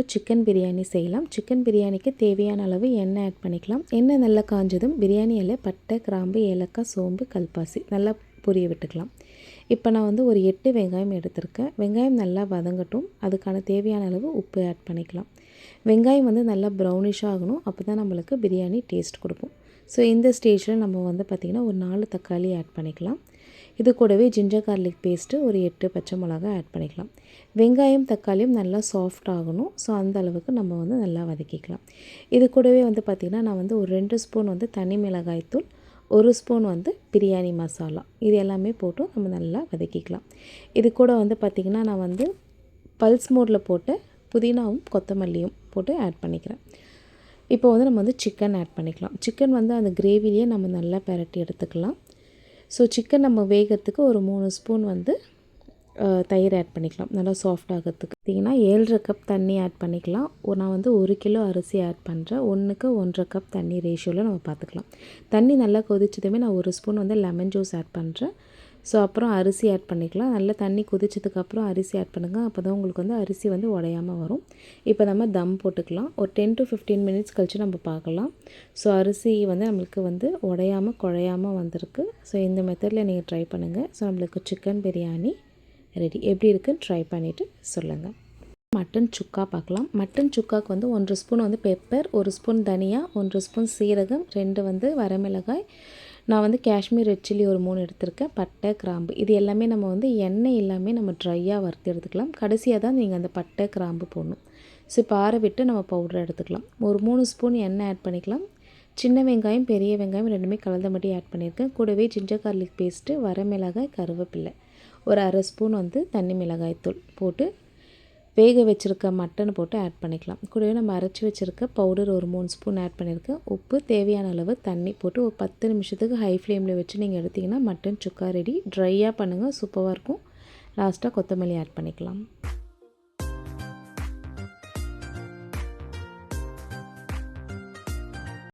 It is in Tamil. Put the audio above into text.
இப்போ சிக்கன் பிரியாணி செய்யலாம். சிக்கன் பிரியாணிக்கு தேவையான அளவு எண்ணெய் ஆட் பண்ணிக்கலாம். எண்ணெய் நல்லா காஞ்சதும் பிரியாணி இலை பட்டை கிராம்பு ஏலக்காய் சோம்பு கல்பாசி நல்லா பொரிய விட்டுக்கலாம். இப்போ நான் வந்து ஒரு எட்டு வெங்காயம் எடுத்திருக்கேன். வெங்காயம் நல்லா வதங்கட்டும். அதுக்கான தேவையான அளவு உப்பு ஆட் பண்ணிக்கலாம். வெங்காயம் வந்து நல்லா ப்ரௌனிஷாக ஆகணும். அப்போ தான் நம்மளுக்கு பிரியாணி டேஸ்ட் கொடுக்கும். ஸோ இந்த ஸ்டேஜில் நம்ம வந்து பார்த்திங்கன்னா ஒரு நாலு தக்காளி ஆட் பண்ணிக்கலாம். இது கூடவே ஜிஞ்சர் கார்லிக் பேஸ்ட்டு ஒரு எட்டு பச்சை மிளகா ஆட் பண்ணிக்கலாம். வெங்காயம் தக்காளியும் நல்லா சாஃப்ட் ஆகணும். ஸோ அந்த அளவுக்கு நம்ம வந்து நல்லா வதக்கிக்கலாம். இது கூடவே வந்து பார்த்திங்கன்னா நான் வந்து ஒரு ரெண்டு ஸ்பூன் வந்து தனி மிளகாய் தூள் ஒரு ஸ்பூன் வந்து பிரியாணி மசாலா. இது எல்லாமே போட்டு நம்ம நல்லா வதக்கிக்கலாம். இது கூட வந்து பார்த்திங்கன்னா நான் வந்து பல்ஸ் மோடில் போட்டு புதினாவும் கொத்தமல்லியும் போட்டு ஆட் பண்ணிக்கிறேன். இப்போ வந்து நம்ம வந்து சிக்கன் ஆட் பண்ணிக்கலாம். சிக்கன் வந்து அந்த கிரேவிலேயே நம்ம நல்லா பரட்டி எடுத்துக்கலாம். ஸோ சிக்கன் நம்ம வேகிறதுக்கு ஒரு மூணு ஸ்பூன் வந்து தயிர் ஆட் பண்ணிக்கலாம். நல்லா சாஃப்ட் ஆகிறதுக்கு. பார்த்திங்கன்னா ஏழரை கப் தண்ணி ஆட் பண்ணிக்கலாம். நான் வந்து ஒரு கிலோ அரிசி ஆட் பண்ணுறேன் ஒன்றுக்கு ஒன்றரை கப் தண்ணி ரேஷியோவில் நம்ம பார்த்துக்கலாம் தண்ணி நல்லா கொதிச்சதுமே நான் ஒரு ஸ்பூன் வந்து லெமன் ஜூஸ் ஆட் பண்ணுறேன் ஸோ அப்புறம் அரிசி ஆட் பண்ணிக்கலாம். நல்லா தண்ணி கொதிச்சதுக்கப்புறம் அரிசி ஆட் பண்ணுங்கள் அப்போ தான் உங்களுக்கு வந்து அரிசி வந்து உடையாமல் வரும். இப்போ நம்ம தம் போட்டுக்கலாம். ஒரு டென் டு ஃபிஃப்டீன் மினிட்ஸ் கழித்து நம்ம பார்க்கலாம். ஸோ அரிசி வந்து நம்மளுக்கு வந்து உடையாமல் குழையாமல் வந்திருக்கு. ஸோ இந்த மெத்தடில் நீங்கள் ட்ரை பண்ணுங்கள் ஸோ நம்மளுக்கு சிக்கன் பிரியாணி ரெடி எப்படி இருக்குன்னு ட்ரை பண்ணிவிட்டு சொல்லுங்கள் மட்டன் சுக்கா பார்க்கலாம். மட்டன் சுக்காவுக்கு வந்து ஒன்றரை ஸ்பூன் வந்து பெப்பர் ஒரு ஸ்பூன் தனியா ஒன்றரை ஸ்பூன் சீரகம் ரெண்டு வந்து வரமிளகாய் நான் வந்து காஷ்மீர் ரெட் சில்லி ஒரு மூணு எடுத்திருக்கேன். பட்டை கிராம்பு. இது எல்லாமே நம்ம வந்து எண்ணெய் எல்லாமே நம்ம ட்ரையாக வறுத்து எடுத்துக்கலாம். கடைசியாக தான் நீங்கள் அந்த பட்டை கிராம்பு போடணும். ஸோ இப்போ ஆற விட்டு நம்ம பவுடர் எடுத்துக்கலாம். ஒரு மூணு ஸ்பூன் எண்ணெய் ஆட் பண்ணிக்கலாம். சின்ன வெங்காயம் பெரிய வெங்காயம் ரெண்டுமே கலந்த மட்டும் ஆட் பண்ணியிருக்கேன். கூடவே ஜிஞ்சர் கார்லிக் பேஸ்ட்டு வரமிளகாய் கருவேப்பில்லை ஒரு அரை ஸ்பூன் வந்து தண்ணி மிளகாய் தூள் போட்டு வேக வச்சுருக்க மட்டன் போட்டு ஆட் பண்ணிக்கலாம். கூடவே நம்ம அரைச்சி வச்சுருக்க பவுடர் ஒரு மூணு ஸ்பூன் ஆட் பண்ணியிருக்கேன் உப்பு தேவையான அளவு தண்ணி போட்டு ஒரு பத்து நிமிஷத்துக்கு ஹை ஃப்ளேமில் வச்சு நீங்கள் எடுத்திங்கன்னா மட்டன் சுக்கா ரெடி ட்ரையாக பண்ணுங்கள் சூப்பராக இருக்கும். லாஸ்ட்டாக கொத்தமல்லி ஆட் பண்ணிக்கலாம்.